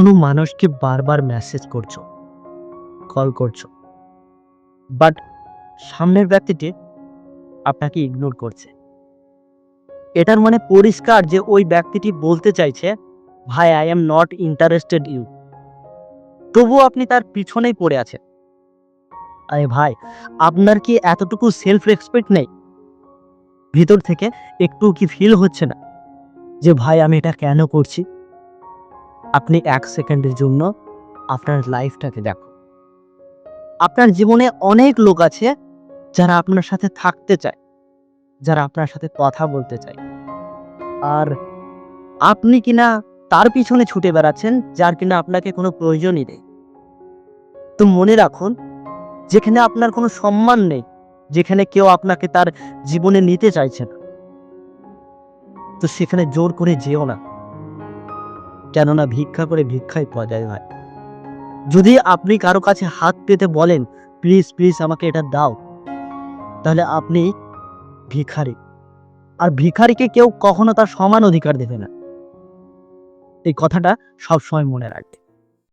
কোনো মানুষকে বারবার মেসেজ করছ কল করছ বাট সামনের ব্যক্তিটি আপনাকে ইগনোর করছে। এটার মানে পরিষ্কার যে ওই ব্যক্তিটি বলতে চাইছে, ভাই I am not interested you তবুও আপনি তার পিছনেই পড়ে আছেন। আরে ভাই, আপনার কি এতটুকু সেলফ রেসপেক্ট নেই? ভিতর থেকে একটু কি ফিল হচ্ছে না? যে, ভাই, আমি এটা কেন করছি? আপনি এক সেকেন্ডের জন্য আপনার লাইফটাকে দেখো। আপনার জীবনে অনেক লোক আছে যারা আপনার সাথে থাকতে চায়, যারা আপনার সাথে কথা বলতে চায়। আর আপনি কিনা তার পিছনে ছুটে বেড়াচ্ছেন, যার কিনা আপনাকে কোনো প্রয়োজনই নেই। তো মনে রাখুন, যেখানে আপনার কোনো সম্মান নেই, যেখানে কেউ আপনাকে তার জীবনে নিতে চাইছে না, তো সেখানে জোর করে যেও না। কেননা ভিক্ষা করে ভিক্ষাই পর্যায় হয়। যদি আপনি কারও কাছে হাত পেতে বলেন, প্লিজ প্লিজ আমাকে এটা দাও, তাহলে আপনি ভিখারি। আর ভিখারিকে কেউ কখনো তার সমান অধিকার দেবে না। এই কথাটা সবসময় মনে রাখবে।